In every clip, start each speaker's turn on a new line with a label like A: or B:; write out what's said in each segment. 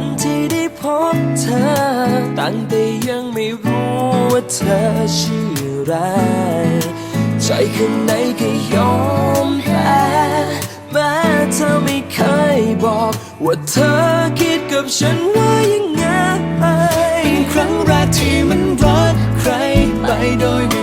A: วั
B: นที่ได้พบเธอ ตั้งแต่ยังไม่รู้ว่าเธอชื่ออะไร ใจข้างในก็ยอมแพ้แม้เธอไม่เคยบอก ว่าเธอคิดกับฉันว่ายังไง
C: ครั้งแรกที่มันรักใครไปโดย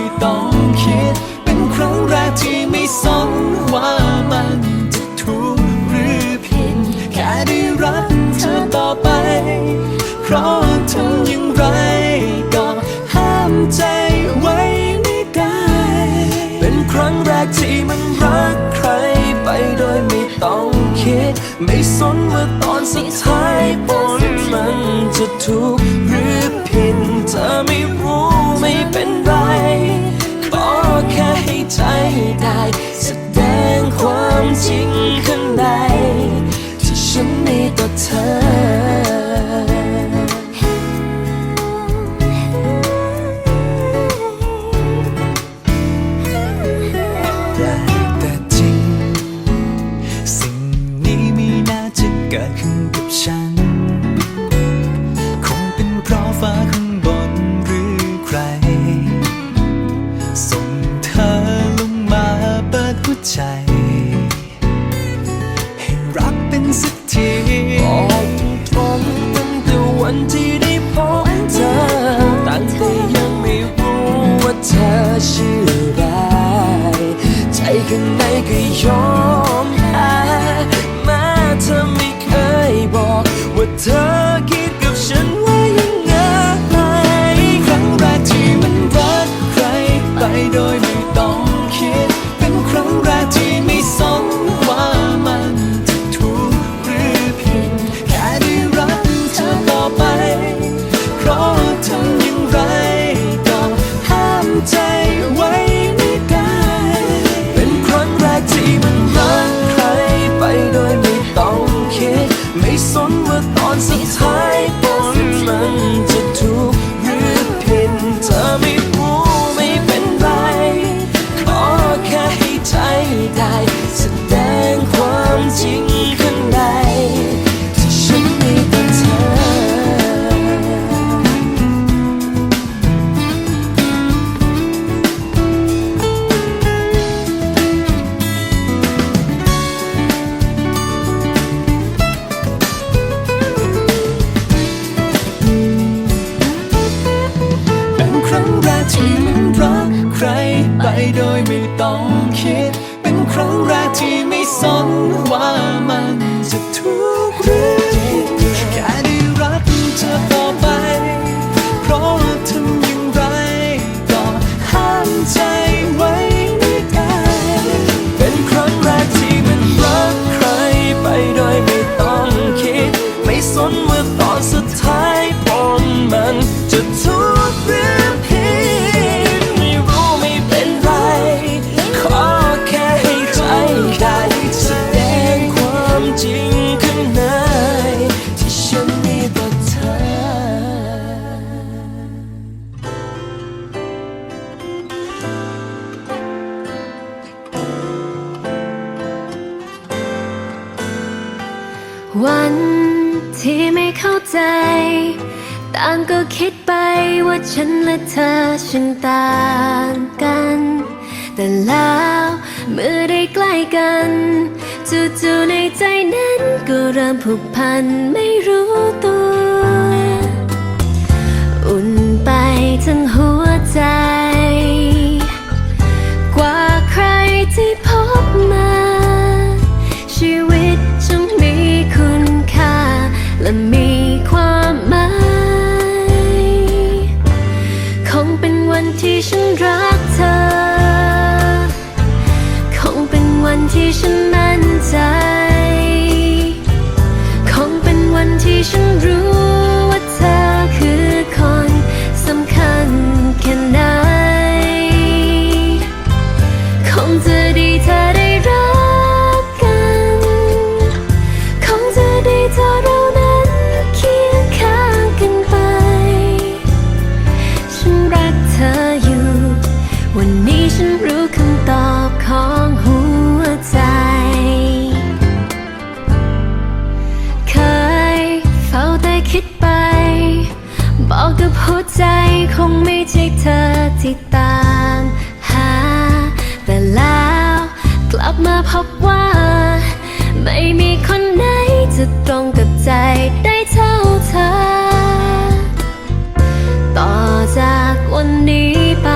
C: to 法。 เธอ
B: ช่าง
C: ต่างกั
B: น แต่แล้วเมื่
A: อได้ใกล้กันจู่ๆในใจนั้นก็เริ่มผูกพันไม่รู้ตัว อุ่นไปทั้งหัวใจ กว่าใครที่พบมา ชีวิตจึงมีคุณค่าและ จะดีเธอได้รักกัน คงจะดีเธอเรานั้นเคียงข้างกันไป ฉันรักเธออยู่ วันนี้ฉันรู้คำตอบของหัวใจ เคยเฝ้าแต่คิดไป บอกกับหัวใจคงไม่ใช่เธอที่ตา มาพบว่า ไม่มีคนไหนจะตรงกับใจได้เท่าเธอ ต่อจากวันนี้ไป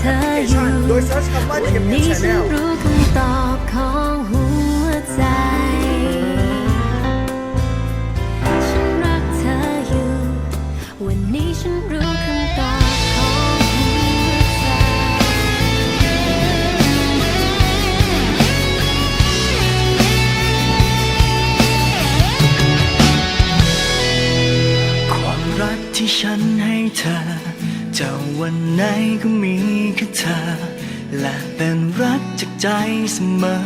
A: เธออยู่วันนี้ฉันรู้คำตอบของหัวใจ ฉันรักเธออยู่
D: วั
A: นนี้ฉันรู้คำตอบของหัวใจ ควา
C: มรักที่ฉันให้เธอ จะวันไหนก็มี และเป็นรักจากใจเสมอ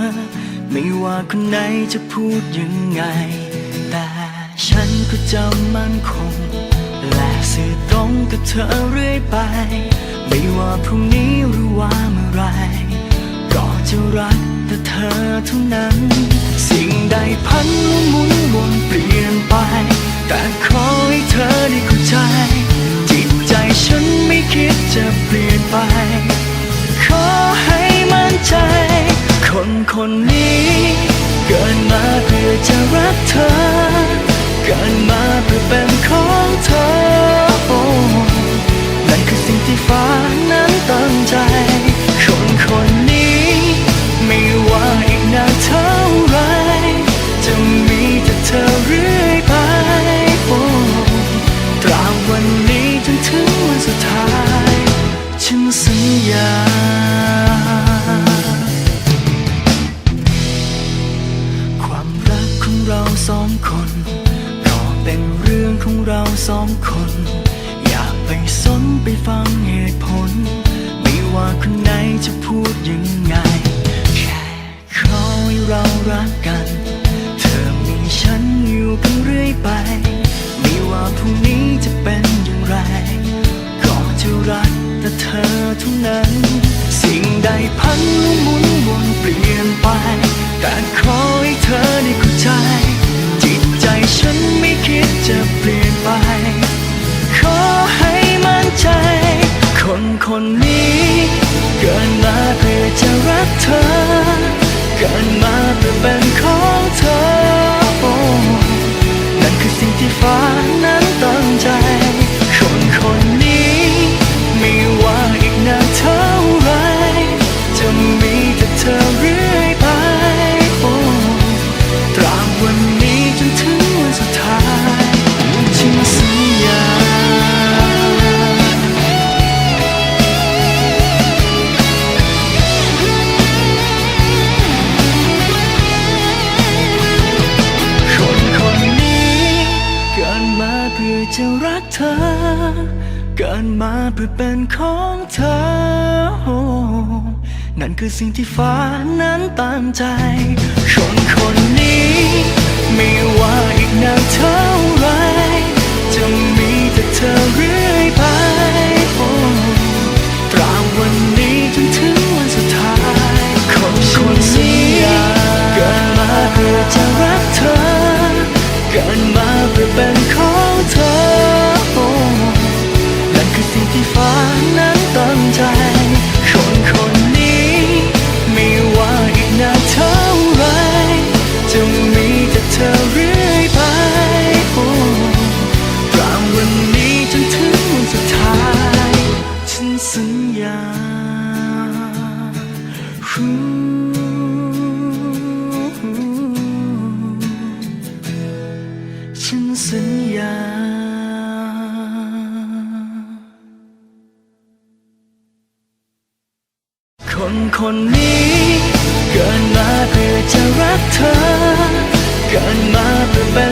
C: ไม่ว่าคนไหนจะพูดยังไง แต่ฉันก็จะมั่นคง และสื่อตรงกับเธอเรื่อยไป ไม่ว่าพรุ่งนี้หรือว่า เพื่อเป็นของเธอโอ้นั่นคือสิ่งที่ฟ้านั้นตั้งใจ คนคนนี้ ไม่ว่าอีกนานเท่าไร จะมีแต่เธอเรื่อยไปโอ้ตราบวันนี้จนถึงวันสุดท้าย ฉันสัญญา สองคน อย่าไปสนไปฟังเหตุผล ไม่ว่าคนไหนจะพูดยังไง แค่ขอให้เรารักกัน เธอมีฉันอยู่กันเรื่อยไป ไม่ว่าพรุ่งนี้จะเป็นอย่างไร ก็จะรักแต่เธอเท่านั้น สิ่งใดพันละหมุนวนเปลี่ยนไป แต่ขอให้เธอได้เข้าใจ จิตใจฉันไม่คิดจะเปลี่ยน นั่นคือสิ่งที่ฟ้านั้นตามใจ สัญญา คนคนนี้เกิดมาเพื่อจะรักเธอ เกิดมาเพื่อ